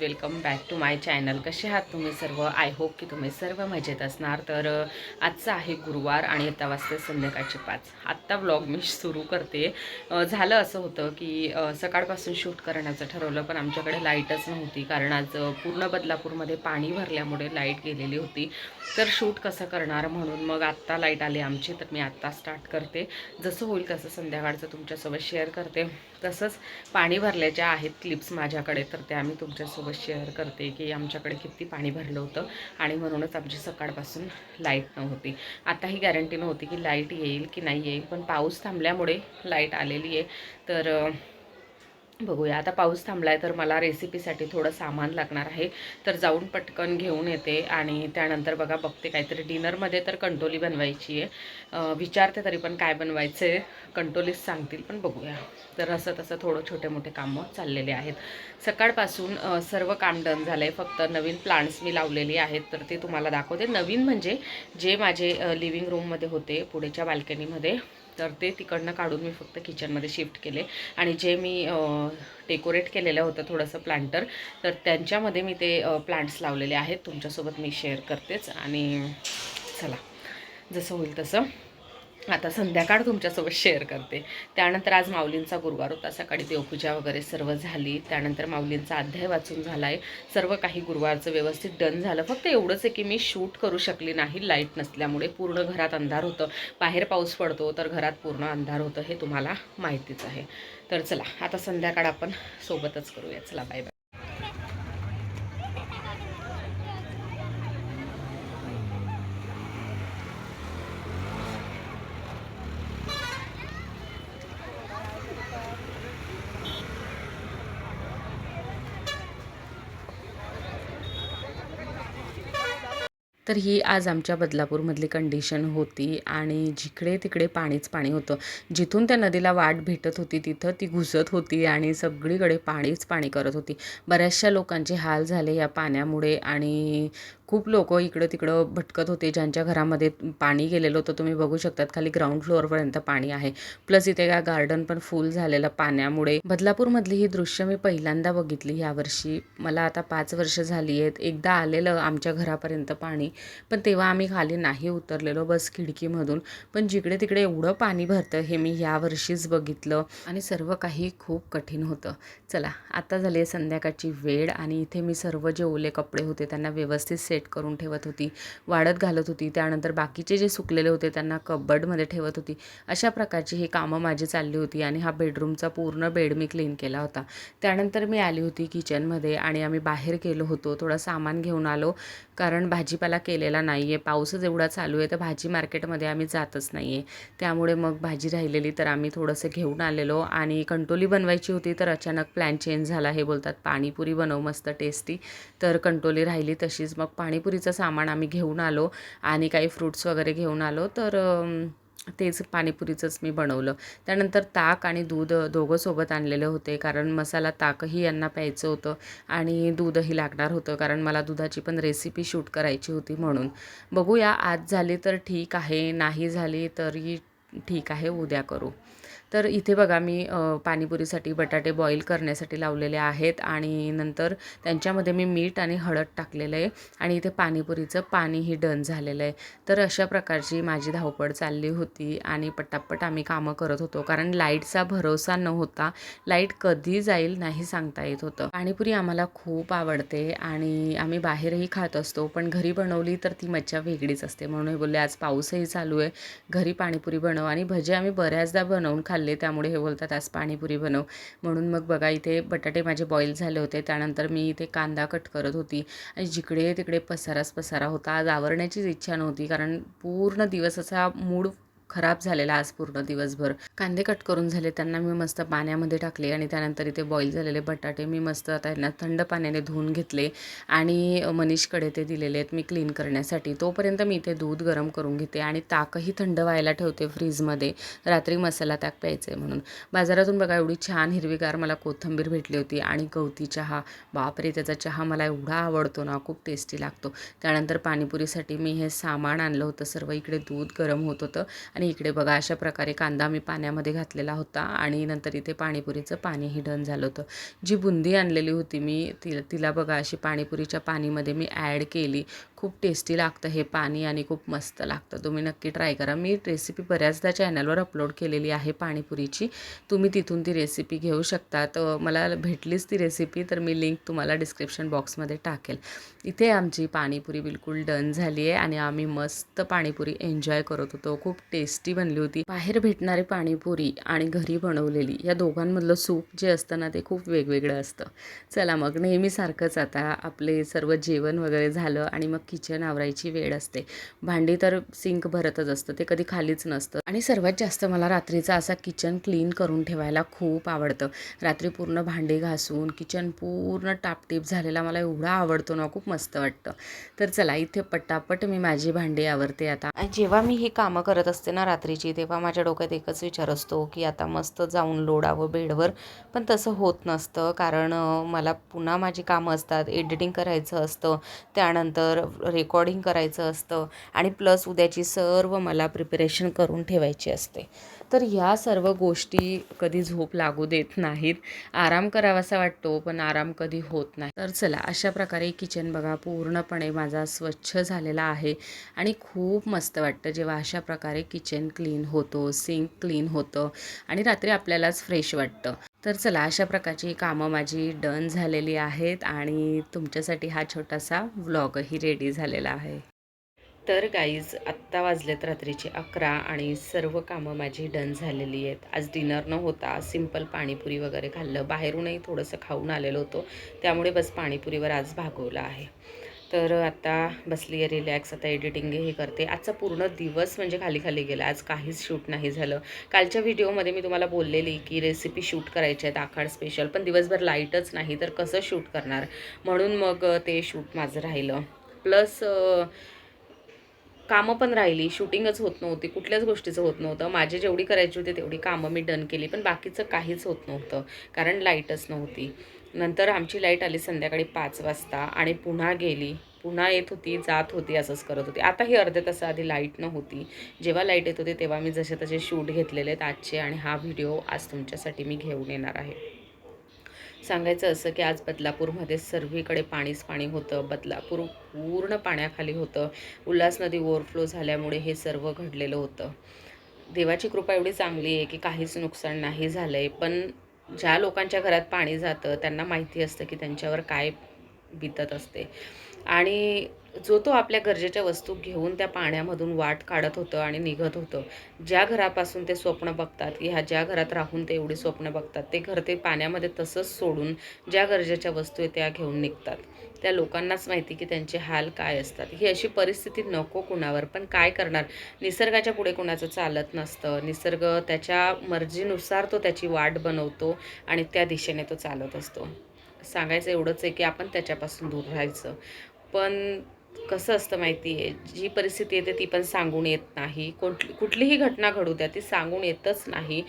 Welcome back to my channel कसे आहात तुम्ही सर्व? आय होप की तुम्ही सर्व मजेत असणार. तर आजचं आजचा आहे गुरुवार आणि आता वाजते संध्याकाळचे पाच. आत्ता ब्लॉग मी सुरू करते. झालं असं होतं की सकाळपासून शूट करण्याचं ठरवलं पण आमच्याकडे लाईटच नव्हती. कारण आज पूर्ण बदलापूरमध्ये पाणी भरल्यामुळे लाइट गेलेली होती. तर शूट कसं करणार म्हणून मग आत्ता लाइट आली आमची. तर मी आत्ता स्टार्ट करते. जसं होईल तसं संध्याकाळचं तुमच्यासोबत शेअर करते. तसंच पाणी भरल्याच्या आहेत क्लिप्स माझ्याकडे तर त्या मी तुमच्यासोबत शेअर करते की आमच्याकडे किती पाणी भरलं होतं आणि म्हणूनच आमची सकाळपासून लाइट नव्हती. आता ही गॅरंटी नव्हती की लाइट येईल की नाही येईल पण पाऊस थांबल्यामुळे लाइट आलेली आहे. तर बघूया. आता पाऊस थांबलाय तर मला रेसिपीसाठी थोडं सामान लागणार आहे. तर जाऊन पटकन घेऊन येते आणि त्यानंतर बघा बघते काहीतरी. डिनरमध्ये तर कंटोली बनवायची आहे. विचारते तरी पण काय बनवायचं आहे कंटोलीच सांगतील पण बघूया. तर असं तसं थोडं छोटे मोठे कामं चाललेले आहेत. सकाळपासून सर्व काम डन झालं आहे फक्त नवीन प्लांट्स मी लावलेली आहेत. तर ते तुम्हाला दाखवते. नवीन म्हणजे जे माझे लिव्हिंग रूममध्ये होते पुढेच्या बाल्कनीमध्ये तर ते तिकडनं काढून मी फक्त किचनमध्ये शिफ्ट केले. आणि जे मी डेकोरेट केलेलं होतं थोडंसं प्लांटर तर त्यांच्यामध्ये मी ते प्लांट्स लावलेले आहेत. तुमच्यासोबत मी शेअर करतेच. आणि चला जसं होईल तसं. आता संध्याकाळ तुमच्यासोबत शेअर करते. त्यानंतर आज माऊलींचा गुरुवार होता. सकाळी देवपूजा वगैरे सर्व झाली. त्यानंतर माऊलींचा अध्याय वाचून झाला आहे सर्व काही गुरुवारचं व्यवस्थित डन झालं. फक्त एवढंच आहे की मी शूट करू शकली नाही. लाइट नसल्यामुळे पूर्ण घरात अंधार होतं. बाहेर पाऊस पडतो तर घरात पूर्ण अंधार होतं हे तुम्हाला माहितीच आहे. तर चला आता संध्याकाळ आपण सोबतच करूया. चला बाय बाय तर ही आज आमच्या बदलापूरमधली कंडिशन होती आणि जिकडे तिकडे पाणीच पाणी होतं. जिथून त्या नदीला वाट भेटत होती तिथं ती घुसत होती आणि सगळीकडे पाणीच पाणी करत होती. बऱ्याचशा लोकांचे हाल झाले या पाण्यामुळे आणि खूप लोक इकडं तिकडं भटकत होते ज्यांच्या घरामध्ये पाणी गेलेलं होतं. तुम्ही बघू शकतात खाली ग्राउंड फ्लोअरपर्यंत पाणी आहे. प्लस इथे काय गार्डन पण फुल झालेलं पाण्यामुळे. बदलापूरमधली ही दृश्य मी पहिल्यांदा बघितली यावर्षी मला आता पाच वर्ष झाली आहेत. एकदा आलेलं आमच्या घरापर्यंत पाणी पण तेव्हा आम्ही खाली नाही उतरलेलो बस खिडकीमधून. पण जिकडे तिकडे एवढं पाणी भरतं हे मी यावर्षीच बघितलं. आणि सर्व काही खूप कठीण होतं. चला आता झाली आहे संध्याकाळची वेळ आणि इथे मी सर्व जे ओले कपडे होते त्यांना व्यवस्थित सेट करून ठेवत होती वाढत घालत होती त्यानंतर बाकीचे जे सुकलेले होते त्यांना कबर्डमध्ये ठेवत होती. अशा प्रकारची ही कामं माझी चालली होती आणि हा बेडरूमचा पूर्ण बेड मी क्लीन केला होता. त्यानंतर मी आली होती किचनमध्ये आणि आम्ही बाहेर गेलो होतो. थोडं सामान घेऊन आलो कारण भाजीपाला केलेला नाही आहे पाऊसच एवढा चालू आहे तर भाजी मार्केटमध्ये आम्ही जातच नाही आहे त्यामुळे मग भाजी राहिलेली तर आम्ही थोडंसं घेऊन आलेलो आणि कंटोली बनवायची होती तर अचानक प्लॅन चेंज झाला. हे बोलतात पाणीपुरी बनव मस्त टेस्टी. तर कंटोली राहिली तशीच. मग पाणीपुरीचं सामान आम्ही घेऊन आलो आणि काही फ्रूट्स वगैरे घेऊन आलो तर तेच पाणीपुरीचंच मी बनवलं. त्यानंतर ताक आणि दूध दोघं सोबत आणलेले होते कारण मसाला ताकही यांना प्यायचं होतं आणि दूधही लागणार होतं कारण मला दुधाची पण रेसिपी शूट करायची होती म्हणून. बघूया आज झाली तर ठीक आहे नाही झाली तरी ठीक आहे उद्या करू. तर इथे बघा मी पाणीपुरीसाठी बटाटे बॉईल करण्यासाठी लावलेले आहेत आणि नंतर त्यांच्यामध्ये मी मीठ आणि हळद टाकलेलं आहे आणि इथे पाणीपुरीचं पाणीही डन झालेलं आहे. तर अशा प्रकारची माझी धावपळ चालली होती आणि पटापट आम्ही कामं करत होतो. कारण लाईटचा भरोसा न होता लाइट कधी जाईल नाही सांगता येत होतं. पाणीपुरी आम्हाला खूप आवडते आणि आम्ही बाहेरही खात असतो पण घरी बनवली तर ती मज्जा वेगळीच असते. म्हणून हे बोलले आज पाऊसही चालू आहे. घरी पाणीपुरी बनव आणि भजे आम्ही बऱ्याचदा बनवून खाल्ले त्यामुळे हे बोलतात आज पाणीपुरी बनव. म्हणून मग बघा इथे बटाटे माझे बॉईल झाले होते. त्यानंतर मी इथे कांदा कट करत होती. आणि जिकडे तिकडे पसाराच पसारा होता. आज आवरण्याचीच इच्छा नव्हती कारण पूर्ण दिवस असा मूड खराब झालेला आज पूर्ण दिवसभर. कांदे कट करून झाले त्यांना मी मस्त पाण्यामध्ये टाकले आणि त्यानंतर इथे बॉईल झालेले बटाटे मी मस्त त्यांना थंड पाण्याने धुवून घेतले आणि मनीषकडे ते दिलेले आहेत मी क्लीन करण्यासाठी. तोपर्यंत मी इथे दूध गरम करून घेते आणि ताकही थंड व्हायला ठेवते फ्रीजमध्ये. रात्री मसाला ताक प्यायचे म्हणून. बाजारातून बघा एवढी छान हिरवीगार मला कोथिंबीर भेटली होती आणि गवती चहा. बापरे त्याचा चहा मला एवढा आवडतो ना खूप टेस्टी लागतो. त्यानंतर पाणीपुरीसाठी मी हे सामान आणलं होतं सर्व इकडे दूध गरम होत होतं. आणि इकडे बघा अशा प्रकारे कांदा मी पाण्यामध्ये घातलेला होता आणि नंतर इथे पाणीपुरीचं पाणीही डन झालं होतं. जी बुंदी आणलेली होती मी ति तिला बघा अशी पाणीपुरीच्या पाणीमध्ये मी ॲड केली. खूप टेस्टी लागतं हे पाणी आणि खूप मस्त लागतं. तुम्ही नक्की ट्राय करा. मी रेसिपी बऱ्याचदा चॅनलवर अपलोड केलेली आहे पाणीपुरीची. तुम्ही तिथून ती रेसिपी घेऊ शकता. तर मला भेटलीच ती रेसिपी तर मी लिंक तुम्हाला डिस्क्रिप्शन बॉक्समध्ये टाकेल. इथे आमची पाणीपुरी बिलकुल डन झाली आहे आणि आम्ही मस्त पाणीपुरी एन्जॉय करत होतो. खूप टेस्टी बनली होती. बाहेर भेटणारी पाणीपुरी आणि घरी बनवलेली या दोघांमधलं सूप जे असतं ना ते खूप वेगवेगळं असतं. चला मग नेहमीसारखंच आता आपले सर्व जेवण वगैरे झालं आणि मग किचन आवरायची वेळ असते. भांडी तर सिंक भरतच असतं ते कधी खालीच नसतं. आणि सर्वात जास्त मला रात्रीचा असा किचन क्लीन करून ठेवायला खूप आवडतं. रात्री पूर्ण भांडी घासून किचन पूर्ण टापटीप झालेला मला एवढा आवडतो ना खूप मस्त वाटतं. तर चला इथे पटापट मी माझी भांडी आवरते आता. आणि जेव्हा मी ही कामं करत असते ना रात्रीची तेव्हा माझ्या डोक्यात एकच विचार असतो की आता मस्त जाऊन लोडावं बेडवर. पण तसं होत नसतं कारण मला पुन्हा माझी कामं असतात एडिटिंग करायचं असतं. त्यानंतर रेकॉर्डिंग करायचं असतं आणि प्लस उद्याची सर्व मला प्रिपरेशन करून ठेवायची असते. तर ह्या सर्व गोष्टी कधी झोप लागू देत नाहीत. आराम करावासा वाटतो पण आराम कधी होत नाही. तर चला अशा प्रकारे किचन बघा पूर्णपणे माझा स्वच्छ झालेला आहे आणि खूप मस्त वाटतं जेव्हा अशा प्रकारे किचन क्लीन होतो सिंक क्लीन होतं आणि रात्री आपल्यालाच फ्रेश वाटतं. तर चला अशा प्रकारची कामं माझी डन झालेली आहेत आणि तुमच्यासाठी हा छोटासा व्लॉगही रेडी झालेला आहे. तर गाईज आत्ता वाजलेत रात्रीचे अकरा आणि सर्व कामं माझी डन झालेली आहेत. आज डिनर न होता सिंपल पाणीपुरी वगैरे खाल्लं. बाहेरूनही थोडंसं खाऊन आलेलो होतो. त्यामुळे बस पाणीपुरीवर आज भागवलं आहे. तर आता बसली आहे रिलॅक्स आता एडिटिंग हे करते. आजचा पूर्ण दिवस म्हणजे खाली खाली गेला. आज काहीच शूट नाही झालं. कालच्या व्हिडिओमध्ये मी तुम्हाला बोललेली की रेसिपी शूट करायची आहेत आखाड स्पेशल पण दिवसभर लाईटच नाही तर कसं शूट करणार? म्हणून मग ते शूट माझं राहिलं. प्लस कामं पण राहिली. शूटिंगच होत नव्हती. कुठल्याच गोष्टीचं होत नव्हतं. माझी जेवढी करायची होती तेवढी कामं मी डन केली. पण बाकीचं काहीच होत नव्हतं. कारण लाईटच नव्हती. नंतर आमची लाइट आली संध्याकाळी पाच वाजता आणि पुन्हा गेली. पुन्हा येत होती जात होती असंच करत होती. आता ही अर्ध्या तासाआधी लाइट नव्हती. जेव्हा लाइट येत होती तेव्हा मी जसे तसे शूट घेतलेले आहेत आजचे आणि हा व्हिडिओ आज तुमच्यासाठी मी घेऊन येणार आहे. सांगायचं असं की आज बदलापूरमध्ये सर्वीकडे पाणीच पाणी होतं. बदलापूर पूर्ण पाण्याखाली होतं. उल्हास नदी ओव्हरफ्लो झाल्यामुळे हे सर्व घडलेलं होतं. देवाची कृपा एवढी चांगली आहे की काहीच नुकसान नाही झालं आहे पण ज्या लोकांच्या घरात पाणी जातं त्यांना माहिती असतं की त्यांच्यावर काय बितत असते. आणि जो तो आपल्या गरजेच्या वस्तू घेऊन त्या पाण्यामधून वाट काढत होतं आणि निघत होतं ज्या घरापासून ते स्वप्न बघतात की ह्या ज्या घरात राहून ते एवढी स्वप्न बघतात ते घर ते पाण्यामध्ये तसंच सोडून ज्या गरजेच्या वस्तू आहे त्या घेऊन निघतात. त्या लोकांनाच माहिती की त्यांचे हाल काय असतात. ही अशी परिस्थिती नको कुणावर पण काय करणार? निसर्गाच्या पुढे कुणाचं चालत नसतं. निसर्ग त्याच्या मर्जीनुसार तो त्याची वाट बनवतो आणि त्या दिशेने तो चालत असतो. सांगायचं एवढंच आहे की आपण त्याच्यापासून दूर राहायचं. पण कसं असतं माहिती आहे जी परिस्थिती येते ती पण सांगून येत नाही. कुठली कुठलीही घटना घडू द्या ती सांगून येतच नाही.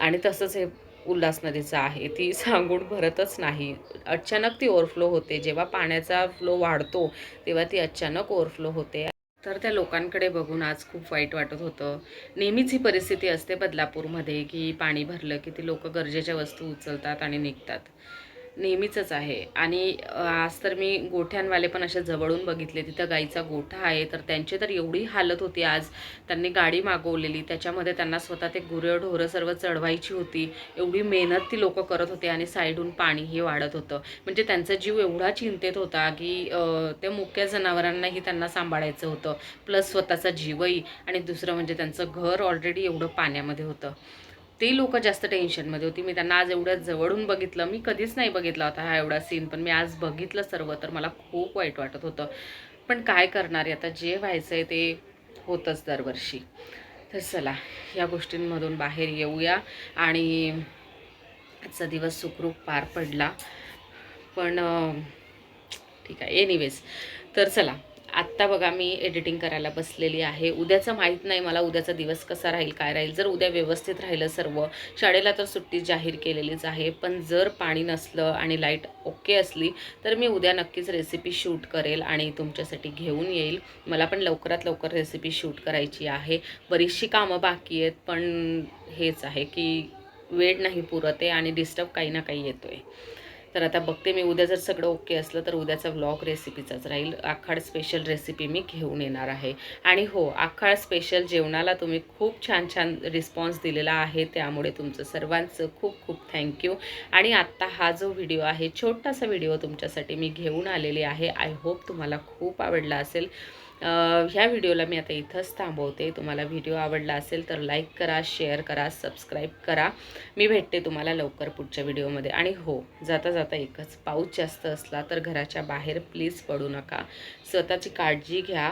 आणि तसंच हे उल्हास नदीचं आहे ती सांगून भरतच नाही. अचानक ती ओव्हरफ्लो होते. जेव्हा पाण्याचा फ्लो वाढतो तेव्हा ती अचानक ओव्हरफ्लो होते. तर त्या लोकांकडे बघून आज खूप वाईट वाटत होतं. नेहमीच ही परिस्थिती असते बदलापूरमध्ये की पाणी भरलं की ती लोक गरजेच्या वस्तू उचलतात आणि निघतात. नेहमीचंच आहे. आणि आज तर मी गोठ्यांवाले पण अशा जवळून बघितले तिथं गाईचा गोठा आहे. तर त्यांची तर एवढी हालत होती आज. त्यांनी गाडी मागवलेली. त्याच्यामध्ये त्यांना स्वतः ते गुरं ढोरं सर्व चढवायची होती. एवढी मेहनत ती लोकं करत होते आणि साईडून पाणीही वाढत होतं. म्हणजे त्यांचा जीव एवढा चिंतेत होता की त्या मुक्या जनावरांनाही त्यांना सांभाळायचं होतं. प्लस स्वतःचा जीवही. आणि दुसरं म्हणजे त्यांचं घर ऑलरेडी एवढं पाण्यामध्ये होतं. ते लोक जास्त टेन्शनमध्ये होती. मी त्यांना आज एवढं जवळून बघितलं. मी कधीच नाही बघितला होता हा एवढा सीन पण मी आज बघितलं सर्व तर मला खूप वाईट वाटत होतं. पण काय करणार आहे आता? जे व्हायचं आहे ते होतंच दरवर्षी. तर चला या गोष्टींमधून बाहेर येऊया. आणि आजचा दिवस सुखरूप पार पडला. पण ठीक आहे. एनिवेज तर चला आत्ता बघा मी एडिटिंग करायला बसलेली आहे. उद्याचं माहीत नाही मला उद्याचा दिवस कसा राहील काय राहील. जर उद्या व्यवस्थित राहिलं सर्व शाळेला तर सुट्टी जाहीर केलेलीच आहे. पण जर पाणी नसलं आणि लाइट ओके असली तर मी उद्या नक्कीच रेसिपी शूट करेल आणि तुमच्यासाठी घेऊन येईल. मला पण लवकरात लवकर रेसिपी शूट करायची आहे. बरीचशी कामं बाकी आहेत पण हेच आहे की वेळ नाही पुरत आहे आणि डिस्टर्ब काही ना काही येतो आहे तर आता बघते मी उद्या जर सगळं ओके असलं तर उद्याचा व्लॉग रेसिपीचाच राहील. आखाड स्पेशल रेसिपी मी घेऊन येणार आहे. आणि हो आखाड स्पेशल जेवणाला तुम्ही खूप छान छान रिस्पॉन्स दिलेला आहे त्यामुळे तुमचं सर्वांचं खूप खूप थँक्यू आणि आत्ता हा जो व्हिडिओ आहे छोटासा व्हिडिओ तुमच्यासाठी मी घेऊन आलेली आहे. आय होप तुम्हाला खूप आवडला असेल. ह्या व्हिडिओला मी आता इथंच थांबवते. तुम्हाला व्हिडिओ आवडला असेल तर लाईक करा शेअर करा सबस्क्राईब करा. मी भेटते तुम्हाला लवकर पुढच्या व्हिडिओमध्ये. आणि हो जाता जाता एकच पाऊस जास्त असला तर घराच्या बाहेर प्लीज पडू नका. स्वतःची काळजी घ्या.